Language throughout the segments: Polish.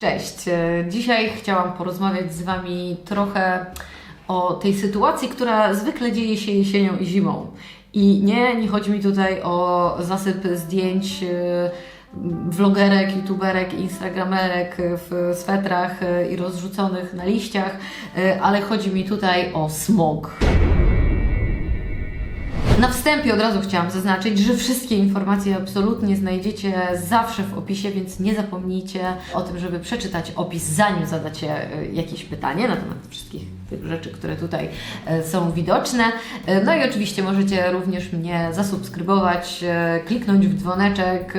Cześć. E, Dzisiaj chciałam porozmawiać z Wami trochę o tej sytuacji, która zwykle dzieje się jesienią i zimą. I nie, nie chodzi mi tutaj o zasyp zdjęć e, vlogerek, youtuberek, instagramerek w swetrach e, i rozrzuconych na liściach, ale chodzi mi tutaj o smog. Na wstępie od razu chciałam zaznaczyć, że wszystkie informacje absolutnie znajdziecie zawsze w opisie, więc nie zapomnijcie o tym, żeby przeczytać opis, zanim zadacie e, jakieś pytanie na temat wszystkich tych rzeczy, które tutaj e, są widoczne. E, No i oczywiście możecie również mnie zasubskrybować, kliknąć w dzwoneczek,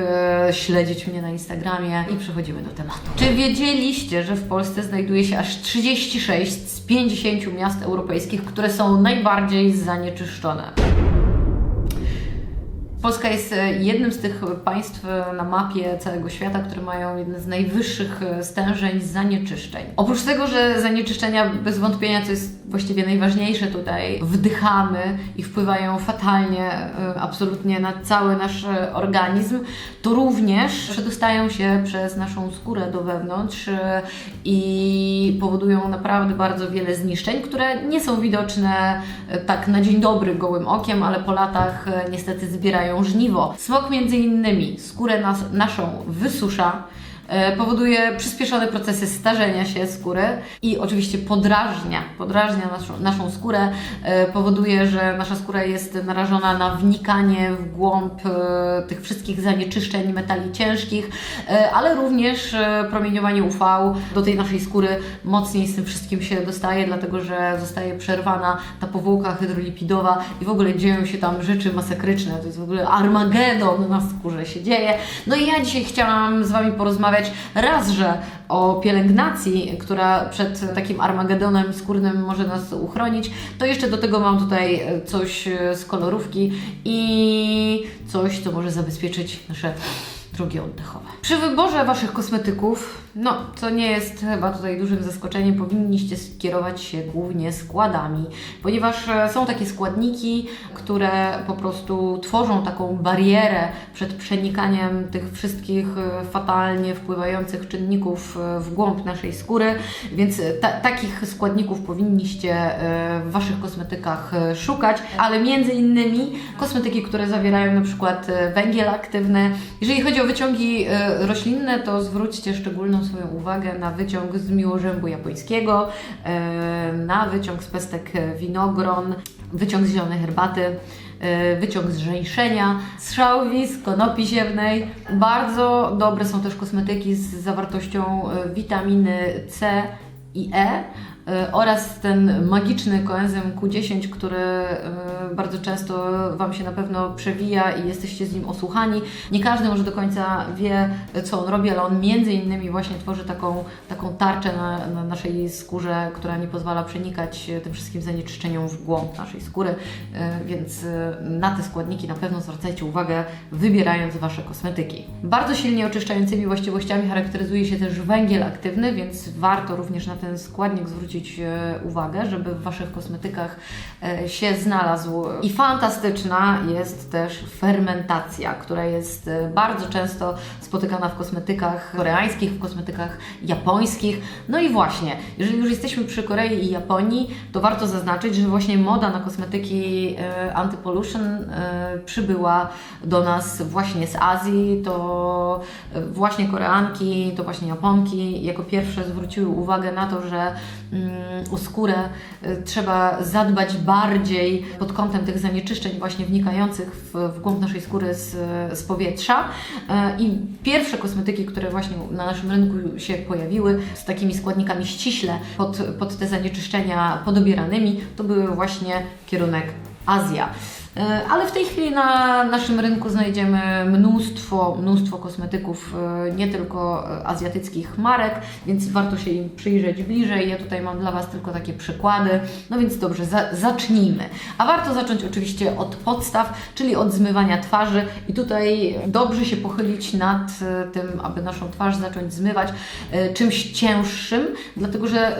śledzić mnie na Instagramie i przechodzimy do tematu. Czy wiedzieliście, że w Polsce znajduje się aż 36 z 50 miast europejskich, które są najbardziej zanieczyszczone? Polska jest e, jednym z tych państw e, na mapie całego świata, które mają jedne z najwyższych e, stężeń zanieczyszczeń. Oprócz tego, że zanieczyszczenia bez wątpienia, co jest właściwie najważniejsze tutaj, wdychamy i wpływają fatalnie absolutnie na cały nasz organizm, to również przedostają się przez naszą skórę do wewnątrz i powodują naprawdę bardzo wiele zniszczeń, które nie są widoczne tak na dzień dobry gołym okiem, ale po latach niestety zbierają żniwo. Smog między innymi skórę nas, naszą wysusza, powoduje przyspieszone procesy starzenia się skóry i oczywiście podrażnia, podrażnia naszą, naszą skórę, e, powoduje, że nasza skóra jest narażona na wnikanie w głąb e, tych wszystkich zanieczyszczeń metali ciężkich, e, ale również e, promieniowanie UV do tej naszej skóry mocniej z tym wszystkim się dostaje, dlatego że zostaje przerwana ta powłoka hydrolipidowa i w ogóle dzieją się tam rzeczy masakryczne. To jest w ogóle Armagedon na skórze się dzieje. No i ja dzisiaj chciałam z Wami porozmawiać raz, że o pielęgnacji, która przed takim Armagedonem skórnym może nas uchronić, to jeszcze do tego mam tutaj e, coś e, z kolorówki i coś, co może zabezpieczyć nasze drogi oddechowe. Przy wyborze Waszych kosmetyków, no co nie jest chyba tutaj dużym zaskoczeniem, powinniście skierować się głównie składami, ponieważ e, są takie składniki, które po prostu tworzą taką barierę przed przenikaniem tych wszystkich e, fatalnie wpływających czynników e, w głąb naszej skóry, więc ta, takich składników powinniście w Waszych kosmetykach szukać, ale między innymi kosmetyki, które zawierają na przykład węgiel aktywny. Jeżeli chodzi o wyciągi e, roślinne, to zwróćcie szczególną swoją uwagę na wyciąg z miłożębu japońskiego, e, na wyciąg z pestek winogron, wyciąg z zielonej herbaty, e, wyciąg z żeńszenia, z szałwis, konopi ziewnej. Bardzo dobre są też kosmetyki z zawartością witaminy C i e, oraz ten magiczny koenzym Q10, który e, bardzo często Wam się na pewno przewija i jesteście z nim osłuchani. Nie każdy może do końca wie, co on robi, ale on między innymi właśnie tworzy taką, taką tarczę na, na naszej skórze, która nie pozwala przenikać tym wszystkim zanieczyszczeniom w głąb naszej skóry, e, więc e, na te składniki na pewno zwracajcie uwagę, wybierając Wasze kosmetyki. Bardzo silnie oczyszczającymi właściwościami charakteryzuje się też węgiel aktywny, więc warto również na ten składnik zwrócić e, uwagę, żeby w Waszych kosmetykach e, się znalazł. I fantastyczna jest też fermentacja, która jest e, bardzo często spotykana w kosmetykach koreańskich, w kosmetykach japońskich. No i właśnie, jeżeli już jesteśmy przy Korei i Japonii, to warto zaznaczyć, że właśnie moda na kosmetyki anti-pollution e, przybyła do nas właśnie z Azji. To właśnie Koreanki, to właśnie Japonki jako pierwsze zwróciły uwagę na to, że o skórę e, trzeba zadbać bardziej pod kątem tych zanieczyszczeń właśnie wnikających w, w głąb naszej skóry z, z powietrza. E, I pierwsze kosmetyki, które właśnie na naszym rynku się pojawiły z takimi składnikami ściśle pod, pod te zanieczyszczenia podobieranymi, to były właśnie kierunek Azja. E, Ale w tej chwili na naszym rynku znajdziemy mnóstwo, mnóstwo kosmetyków, e, nie tylko e, azjatyckich marek, więc warto się im przyjrzeć bliżej. Ja tutaj mam dla Was tylko takie przykłady. No więc dobrze, za, zacznijmy. A warto zacząć oczywiście od podstaw, czyli od zmywania twarzy. I tutaj dobrze się pochylić nad tym, aby naszą twarz zacząć zmywać czymś cięższym, dlatego że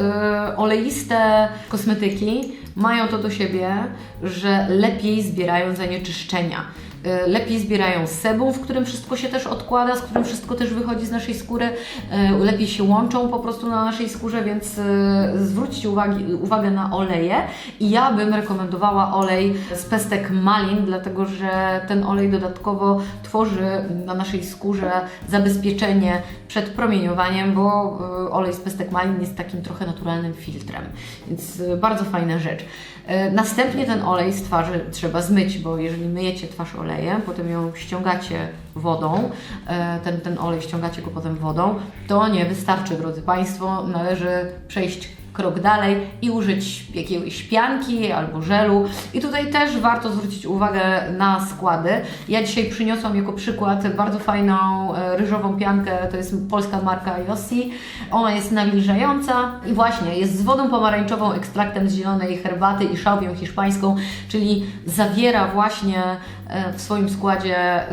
oleiste kosmetyki mają to do siebie, że lepiej zbierają zanieczyszczenia. e, lepiej zbierają sebum, w którym wszystko się też odkłada, z którym wszystko też wychodzi z naszej skóry, e, lepiej się łączą po prostu na naszej skórze, więc e, zwróćcie uwagi, uwagę na oleje i ja bym rekomendowała olej z pestek malin, dlatego że ten olej dodatkowo tworzy na naszej skórze zabezpieczenie przed promieniowaniem, bo olej z pestek malin jest takim trochę naturalnym filtrem, więc bardzo fajna rzecz. E, Następnie ten olej z twarzy trzeba zmyć, bo jeżeli myjecie twarz olejem, potem ją ściągacie wodą, e, ten, ten olej ściągacie go potem wodą, to nie wystarczy, drodzy Państwo. Należy przejść krok dalej i użyć jakiejś pianki albo żelu. I tutaj też warto zwrócić uwagę na składy. Ja dzisiaj przyniosłam jako przykład bardzo fajną e, ryżową piankę, to jest polska marka Yossi. Ona jest nawilżająca i właśnie jest z wodą pomarańczową, ekstraktem z zielonej herbaty i szałwią hiszpańską, czyli zawiera właśnie e, w swoim składzie e,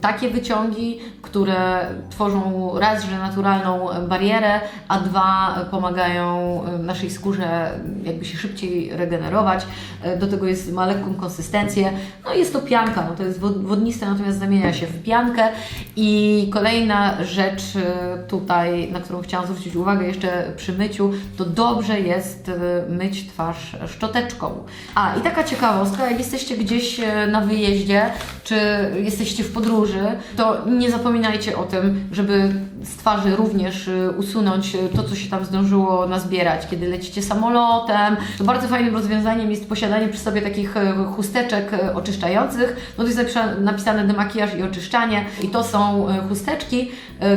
takie wyciągi, które tworzą raz, że naturalną barierę, a dwa pomagają e, naszej skórze jakby się szybciej regenerować. E, Do tego jest, ma lekką konsystencję. No jest to pianka, no to jest wod- wodniste, natomiast zamienia się w piankę. I kolejna rzecz e, tutaj, na którą chciałam zwrócić uwagę jeszcze przy myciu, to dobrze jest myć twarz szczoteczką. A i taka ciekawostka, jak jesteście gdzieś na wyjeździe, czy jesteście w podróży, to nie zapominajcie o tym, żeby z twarzy również y, usunąć y, to, co się tam zdążyło nazbierać. Kiedy lecicie samolotem, to bardzo fajnym rozwiązaniem jest posiadanie przy sobie takich y, chusteczek oczyszczających. No to jest napisane, demakijaż i oczyszczanie i to są chusteczki,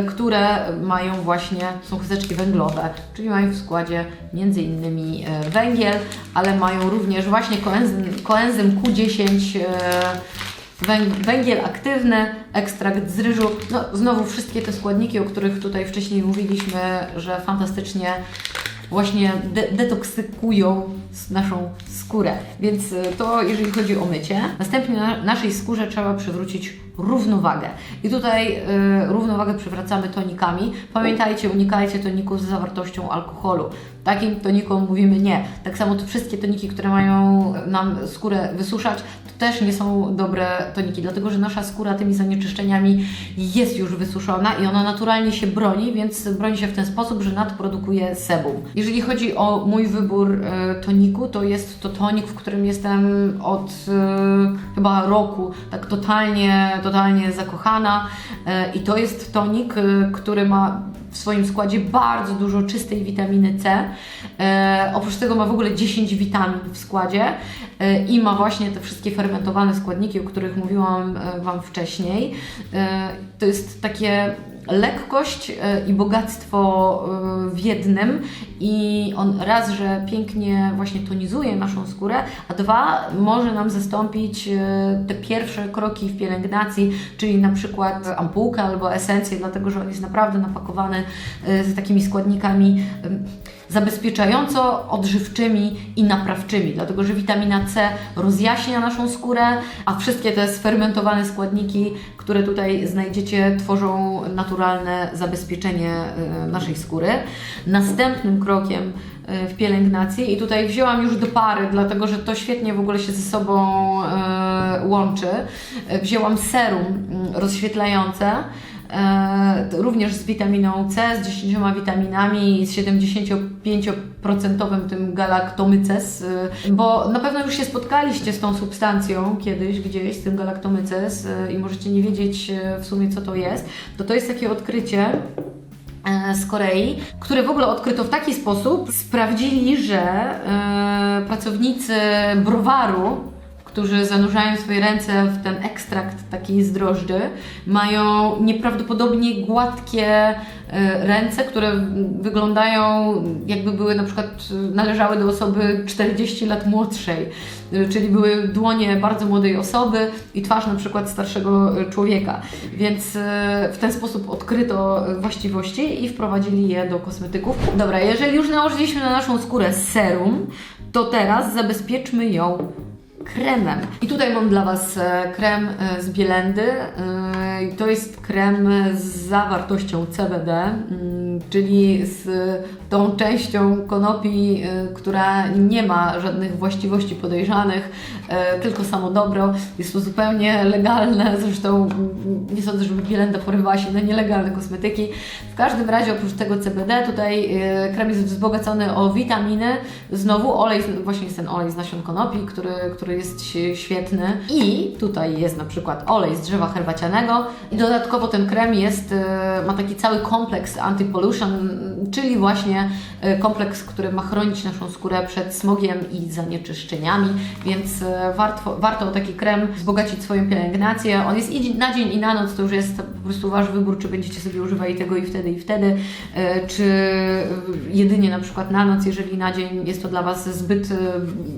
które mają właśnie, są chusteczki węglowe, czyli mają w składzie y, węgiel, ale mają również właśnie koenzym, koenzym Q10 y, Węg- Węgiel aktywny, ekstrakt z ryżu, no znowu wszystkie te składniki, o których tutaj wcześniej mówiliśmy, że fantastycznie właśnie de- detoksykują naszą skórę. Więc y, to jeżeli chodzi o mycie. Następnie na naszej skórze trzeba przywrócić równowagę. I tutaj y, równowagę przywracamy tonikami. Pamiętajcie, unikajcie toników z zawartością alkoholu. Takim tonikom mówimy nie. Tak samo to wszystkie toniki, które mają nam skórę wysuszać, też nie są dobre toniki, dlatego że nasza skóra tymi zanieczyszczeniami jest już wysuszona i ona naturalnie się broni, więc broni się w ten sposób, że nadprodukuje sebum. Jeżeli chodzi o mój wybór e, toniku, to jest to tonik, w którym jestem od e, chyba roku tak totalnie, totalnie zakochana e, i to jest tonik, który ma w swoim składzie bardzo dużo czystej witaminy C. E, oprócz tego ma w ogóle 10 witamin w składzie e, i ma właśnie te wszystkie fermentowane składniki, o których mówiłam e, Wam wcześniej. E, to jest takie lekkość e, i bogactwo e, w jednym. I on raz, że pięknie właśnie tonizuje naszą skórę, a dwa, może nam zastąpić e, te pierwsze kroki w pielęgnacji, czyli na przykład ampułkę albo esencję, dlatego że on jest naprawdę napakowany z takimi składnikami zabezpieczająco odżywczymi i naprawczymi, dlatego że witamina C rozjaśnia naszą skórę, a wszystkie te sfermentowane składniki, które tutaj znajdziecie, tworzą naturalne zabezpieczenie e, naszej skóry. Następnym krokiem e, w pielęgnacji i tutaj wzięłam już do pary, dlatego że to świetnie w ogóle się ze sobą e, łączy. Wzięłam serum rozświetlające. E, również z witaminą C, z 10 witaminami i z 75% tym galaktomyces, e, bo na pewno już się spotkaliście z tą substancją kiedyś gdzieś, z tym galaktomyces e, i możecie nie wiedzieć e, w sumie co to jest, to to jest takie odkrycie, e, z Korei, które w ogóle odkryto w taki sposób, sprawdzili, że e, pracownicy browaru, którzy zanurzają swoje ręce w ten ekstrakt taki z mają nieprawdopodobnie gładkie e, ręce, które wyglądają jakby były na przykład należały do osoby 40 lat młodszej, E, czyli były dłonie bardzo młodej osoby i twarz na przykład starszego e, człowieka. Więc w ten sposób odkryto właściwości i wprowadzili je do kosmetyków. Dobra, jeżeli już nałożyliśmy na naszą skórę serum, to teraz zabezpieczmy ją kremem. I tutaj mam dla Was e, krem e, z Bielendy. E, To jest krem z zawartością CBD. Mm, czyli z tą częścią konopi, y, która nie ma żadnych właściwości podejrzanych, y, tylko samo dobro. Jest to zupełnie legalne, zresztą mm, nie sądzę, żeby Bielenda porywała się na nielegalne kosmetyki. W każdym razie oprócz tego CBD tutaj y, krem jest wzbogacony o witaminy. Znowu olej, właśnie jest ten olej z nasion konopi, który, który jest świetny. I tutaj jest na przykład olej z drzewa herbacianego. I dodatkowo ten krem jest, ma taki cały kompleks 上 czyli właśnie e, kompleks, który ma chronić naszą skórę przed smogiem i zanieczyszczeniami, więc e, warto, warto o taki krem wzbogacić swoją pielęgnację. On jest i na dzień i na noc, to już jest po prostu Wasz wybór, czy będziecie sobie używali tego i wtedy i wtedy, e, czy jedynie na przykład na noc, jeżeli na dzień jest to dla Was zbyt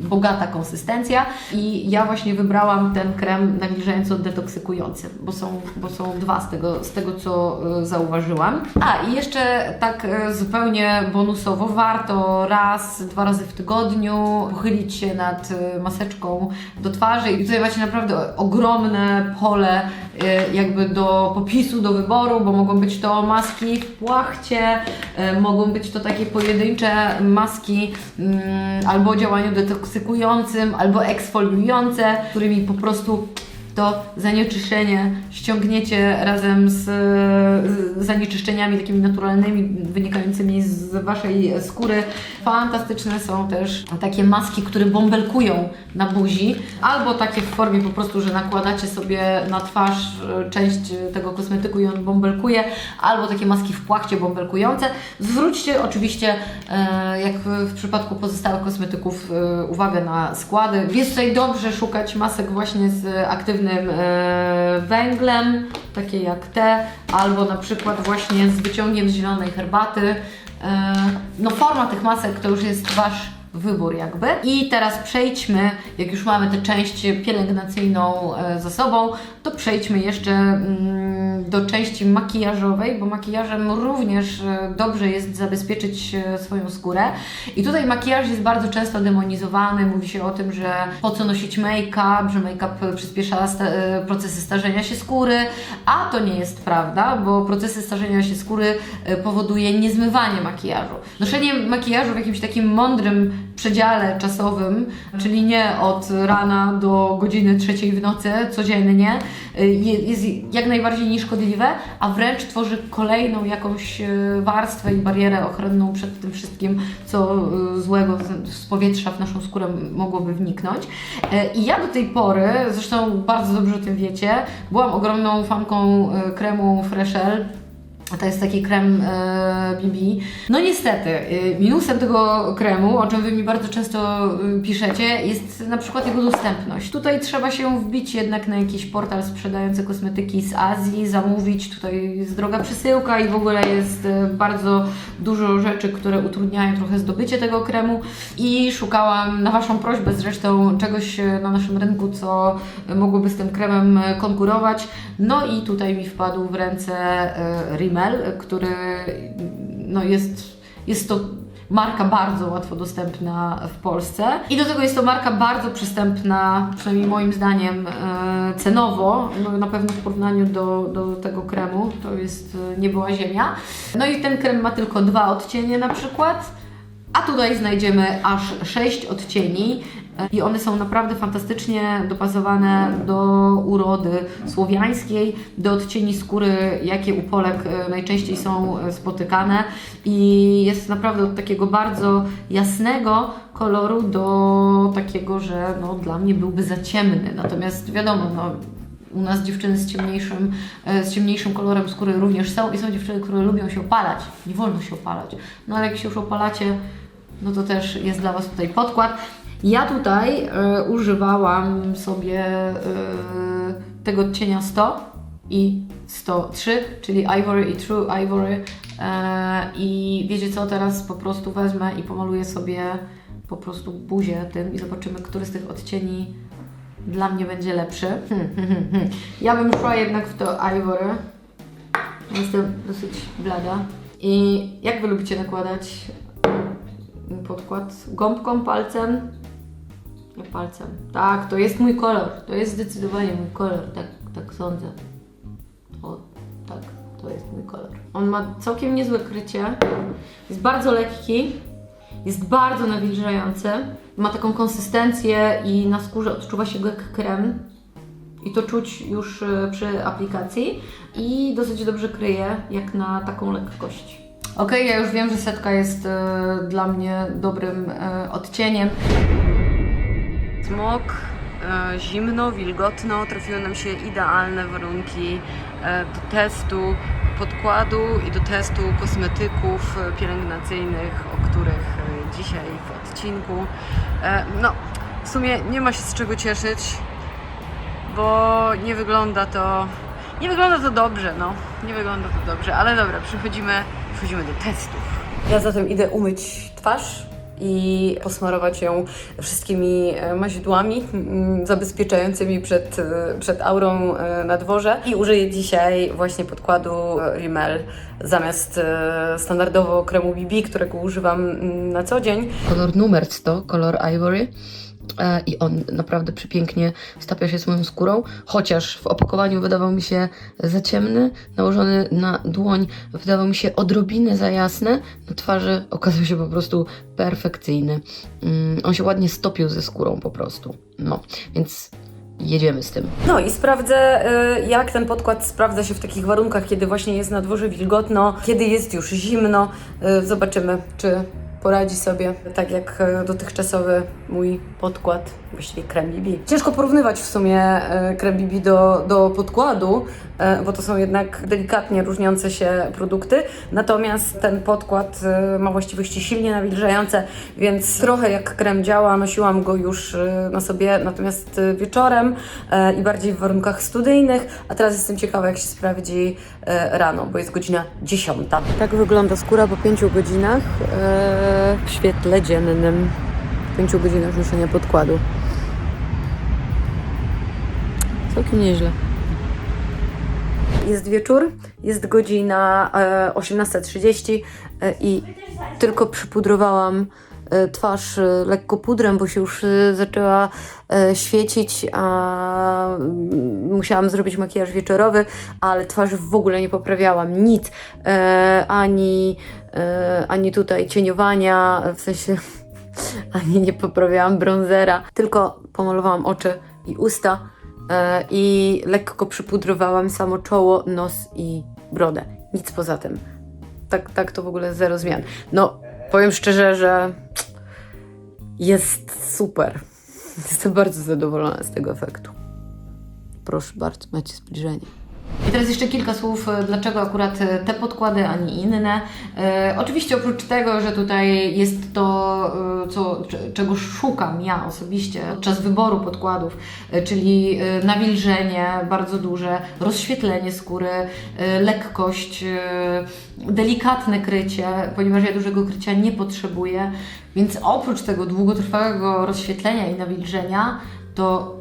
bogata konsystencja. I ja właśnie wybrałam ten krem nawilżająco detoksykujący, bo są, bo są dwa z tego, z tego co zauważyłam. A i jeszcze tak e, zupełnie bonusowo warto raz, dwa razy w tygodniu pochylić się nad e, maseczką do twarzy. I tutaj macie naprawdę ogromne pole e, jakby do popisu, do wyboru, bo mogą być to maski w płachcie, e, mogą być to takie pojedyncze maski mm, albo o działaniu detoksykującym, albo eksfoliujące, którymi po prostu to zanieczyszczenie ściągniecie razem z, z zanieczyszczeniami takimi naturalnymi, wynikającymi z Waszej skóry. Fantastyczne są też takie maski, które bąbelkują na buzi, albo takie w formie po prostu, że nakładacie sobie na twarz e, część tego kosmetyku i on bąbelkuje, albo takie maski w płachcie bąbelkujące. Zwróćcie oczywiście, e, jak w przypadku pozostałych kosmetyków, e, uwagę na składy. Jest tutaj dobrze szukać masek właśnie z aktywnym e, węglem, takie jak te, albo na przykład właśnie z wyciągiem z zielonej herbaty. E, No forma tych masek to już jest Wasz wybór jakby. I teraz przejdźmy, jak już mamy tę część pielęgnacyjną e, za sobą, to przejdźmy jeszcze mm, do części makijażowej, bo makijażem również e, dobrze jest zabezpieczyć e, swoją skórę. I tutaj makijaż jest bardzo często demonizowany, mówi się o tym, że po co nosić make-up, że make-up przyspiesza procesy starzenia się skóry, a to nie jest prawda, bo procesy starzenia się skóry powoduje niezmywanie makijażu. Noszenie makijażu w jakimś takim mądrym przedziale czasowym, czyli nie od rana do godziny trzeciej w nocy codziennie, y, je- jest jak najbardziej nieszkodliwe, a wręcz tworzy kolejną jakąś y, warstwę i barierę ochronną przed tym wszystkim, co y, złego z- powietrza w naszą skórę mogłoby wniknąć. I ja do tej pory, zresztą bardzo dobrze o tym wiecie, byłam ogromną fanką kremu Freshel, to jest taki krem e, BB. No niestety, e, minusem tego kremu, o czym Wy mi bardzo często e, piszecie, jest na przykład jego dostępność. Tutaj trzeba się wbić jednak na jakiś portal sprzedający kosmetyki z Azji, zamówić, tutaj jest droga przesyłka i w ogóle jest e, bardzo dużo rzeczy, które utrudniają trochę zdobycie tego kremu i szukałam na Waszą prośbę zresztą czegoś e, na naszym rynku, co mogłoby z tym kremem e, konkurować. No i tutaj mi wpadł w ręce e, Rimmel, który no jest, jest to marka bardzo łatwo dostępna w Polsce. I do tego jest to marka bardzo przystępna, przynajmniej moim zdaniem, e, cenowo. No, na pewno w porównaniu do, do tego kremu to jest e, nie była ziemia. No i ten krem ma tylko dwa odcienie na przykład. A tutaj znajdziemy aż sześć odcieni e, i one są naprawdę fantastycznie dopasowane do urody słowiańskiej, do odcieni skóry, jakie u Polek e, najczęściej są e, spotykane i jest naprawdę od takiego bardzo jasnego koloru do takiego, że no, dla mnie byłby za ciemny. Natomiast wiadomo, no, u nas dziewczyny z ciemniejszym, z ciemniejszym kolorem skóry również są i są dziewczyny, które lubią się opalać. Nie wolno się opalać. No ale jak się już opalacie, no to też jest dla Was tutaj podkład. Ja tutaj e, używałam sobie e, tego odcienia 100 i 103, czyli Ivory i True Ivory. E, I wiecie co, teraz po prostu wezmę i pomaluję sobie po prostu buzię tym i zobaczymy, który z tych odcieni dla mnie będzie lepszy. Hmm, hmm, hmm. Ja bym szła jednak w to Ivory. Jestem dosyć blada. I jak Wy lubicie nakładać podkład? Gąbką, palcem? Nie palcem. Tak, to jest mój kolor. To jest zdecydowanie mój kolor. Tak, tak sądzę. O, tak, to jest mój kolor. On ma całkiem niezłe krycie, jest bardzo lekki, jest bardzo nawilżający, ma taką konsystencję i na skórze odczuwa się go jak krem. I to czuć już y, przy aplikacji i dosyć dobrze kryje, jak na taką lekkość. Okej, ja już wiem, że setka jest y, dla mnie dobrym y, odcieniem. Smog, e, zimno, wilgotno, trafiły nam się idealne warunki e, do testu podkładu i do testu kosmetyków e, pielęgnacyjnych, o których e, dzisiaj w odcinku. E, No, w sumie nie ma się z czego cieszyć, bo nie wygląda to, nie wygląda to dobrze, no, nie wygląda to dobrze, ale dobra, przechodzimy, przechodzimy do testów. Ja zatem idę umyć twarz i posmarować ją wszystkimi e, mazidłami zabezpieczającymi przed, e, przed aurą e, na dworze. I użyję dzisiaj właśnie podkładu Rimmel zamiast standardowo kremu BB, którego używam na co dzień. kolor numer 100, kolor Ivory. E, I on naprawdę przepięknie stapia się z moją skórą, chociaż w opakowaniu wydawał mi się za ciemny, nałożony na dłoń wydawał mi się odrobinę za jasny, na twarzy okazał się po prostu perfekcyjny. Mm, on się ładnie stopił ze skórą po prostu. No, więc jedziemy z tym. No i sprawdzę, y, jak ten podkład sprawdza się w takich warunkach, kiedy właśnie jest na dworze wilgotno, kiedy jest już zimno. Y, Zobaczymy, czy poradzi sobie tak jak y, dotychczasowy mój podkład, właściwie krem BB. Ciężko porównywać w sumie y, krem BB do, do podkładu, y, bo to są jednak delikatnie różniące się produkty. Natomiast ten podkład ma właściwości silnie nawilżające, więc trochę jak krem działa. Nosiłam go już na sobie, natomiast wieczorem i bardziej w warunkach studyjnych. A teraz jestem ciekawa, jak się sprawdzi rano, bo jest godzina 10. Tak wygląda skóra po 5 godzinach y, w świetle dziennym. 5 godzinach noszenia podkładu. Całkiem nieźle. Jest wieczór, jest godzina e, 18.30 e, i tylko przypudrowałam e, twarz e, lekko pudrem, bo się już e, zaczęła e, świecić, a mm, musiałam zrobić makijaż wieczorowy, ale twarzy w ogóle nie poprawiałam nic, e, ani, e, ani tutaj cieniowania, w sensie ani nie poprawiałam bronzera, tylko pomalowałam oczy i usta e, i lekko przypudrowałam samo czoło, nos i brodę. Nic poza tym. Tak, tak to w ogóle zero zmian. No, powiem szczerze, że jest super. Jestem bardzo zadowolona z tego efektu. Proszę bardzo, macie zbliżenie. I teraz jeszcze kilka słów, e, dlaczego akurat e, te podkłady, a nie inne. E, oczywiście oprócz tego, że tutaj jest to, e, co, czego szukam ja osobiście podczas wyboru podkładów, czyli nawilżenie bardzo duże, rozświetlenie skóry, lekkość, delikatne krycie, ponieważ ja dużego krycia nie potrzebuję, więc oprócz tego długotrwałego rozświetlenia i nawilżenia, to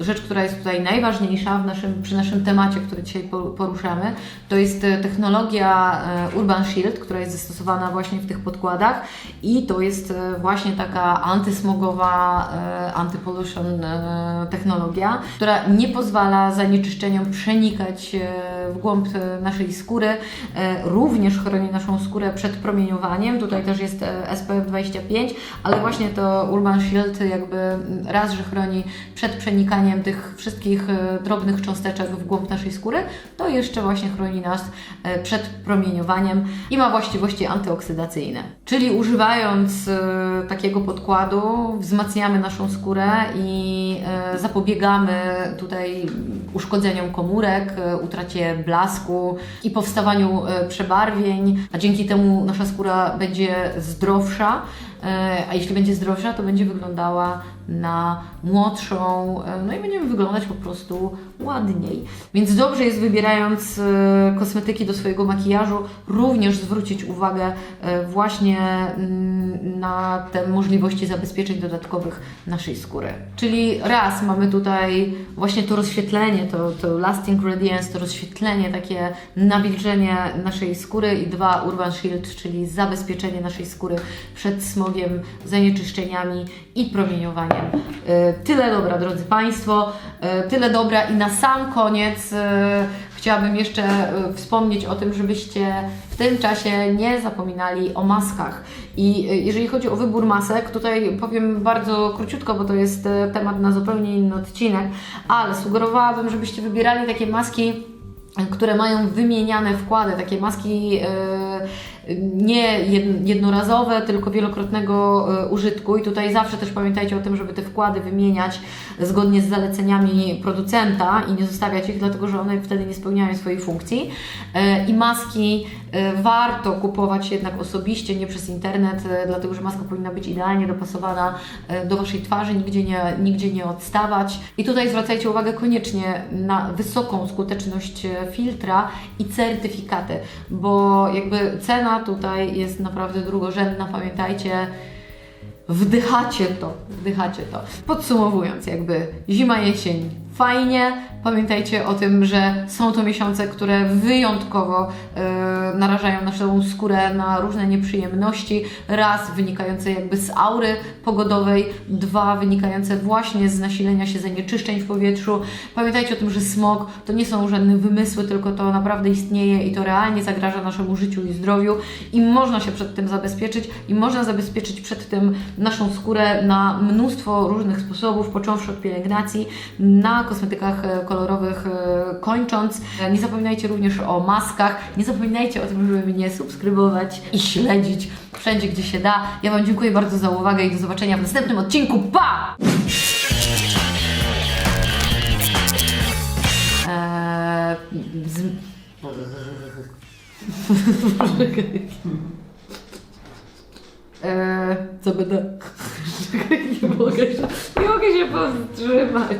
rzecz, która jest tutaj najważniejsza w naszym, przy naszym temacie, który dzisiaj po- poruszamy, to jest e, technologia e, Urban Shield, która jest zastosowana właśnie w tych podkładach i to jest e, właśnie taka antysmogowa, anti-pollution e, technologia, która nie pozwala zanieczyszczeniom przenikać w głąb naszej skóry, również chroni naszą skórę przed promieniowaniem, tutaj też jest SPF 25, ale właśnie to Urban Shield jakby raz, że chroni przed przenikaniem tych wszystkich e, drobnych cząsteczek w głąb naszej skóry, to jeszcze właśnie chroni nas e, przed promieniowaniem i ma właściwości antyoksydacyjne. Czyli używając e, takiego podkładu wzmacniamy naszą skórę i zapobiegamy tutaj uszkodzeniom komórek, utracie blasku i powstawaniu przebarwień, a dzięki temu nasza skóra będzie zdrowsza. E, A jeśli będzie zdrowsza, to będzie wyglądała na młodszą, e, no i będziemy wyglądać po prostu ładniej. Więc dobrze jest wybierając e, kosmetyki do swojego makijażu, również zwrócić uwagę e, właśnie mm, na te możliwości zabezpieczeń dodatkowych naszej skóry. Czyli raz mamy tutaj właśnie to rozświetlenie, to, to lasting radiance, to rozświetlenie, takie nawilżenie naszej skóry i dwa Urban Shield, czyli zabezpieczenie naszej skóry przed smogiem, zanieczyszczeniami i promieniowaniem. E, Tyle dobra, drodzy Państwo, tyle dobra i na na sam koniec e, chciałabym jeszcze e, wspomnieć o tym, żebyście w tym czasie nie zapominali o maskach. I e, jeżeli chodzi o wybór masek, tutaj powiem bardzo króciutko, bo to jest temat na zupełnie inny odcinek, ale sugerowałabym, żebyście wybierali takie maski, które mają wymieniane wkłady, takie maski e, nie jed- jednorazowe, tylko wielokrotnego e, użytku i tutaj zawsze też pamiętajcie o tym, żeby te wkłady wymieniać zgodnie z zaleceniami producenta i nie zostawiać ich, dlatego że one wtedy nie spełniają swojej funkcji. E, I maski e, warto kupować jednak osobiście, nie przez internet, dlatego że maska powinna być idealnie dopasowana do Waszej twarzy, nigdzie nie, nigdzie nie odstawać. I tutaj zwracajcie uwagę koniecznie na wysoką skuteczność filtra i certyfikaty, bo jakby cena tutaj jest naprawdę drugorzędna, pamiętajcie, wdychacie to, wdychacie to. Podsumowując, jakby zima, jesień fajnie. Pamiętajcie o tym, że są to miesiące, które wyjątkowo e, narażają naszą skórę na różne nieprzyjemności. Raz wynikające jakby z aury pogodowej, dwa wynikające właśnie z nasilenia się zanieczyszczeń w powietrzu. Pamiętajcie o tym, że smog to nie są żadne wymysły, tylko to naprawdę istnieje i to realnie zagraża naszemu życiu i zdrowiu i można się przed tym zabezpieczyć i można zabezpieczyć przed tym naszą skórę na mnóstwo różnych sposobów, począwszy od pielęgnacji, na kosmetykach e, kolorowych e, kończąc. E, Nie zapominajcie również o maskach, nie zapominajcie o tym, żeby mnie subskrybować i śledzić wszędzie, gdzie się da. Ja Wam dziękuję bardzo za uwagę i do zobaczenia w następnym odcinku. Pa! Eee, z... Eee, co będę? nie mogę się, nie mogę się powstrzymać.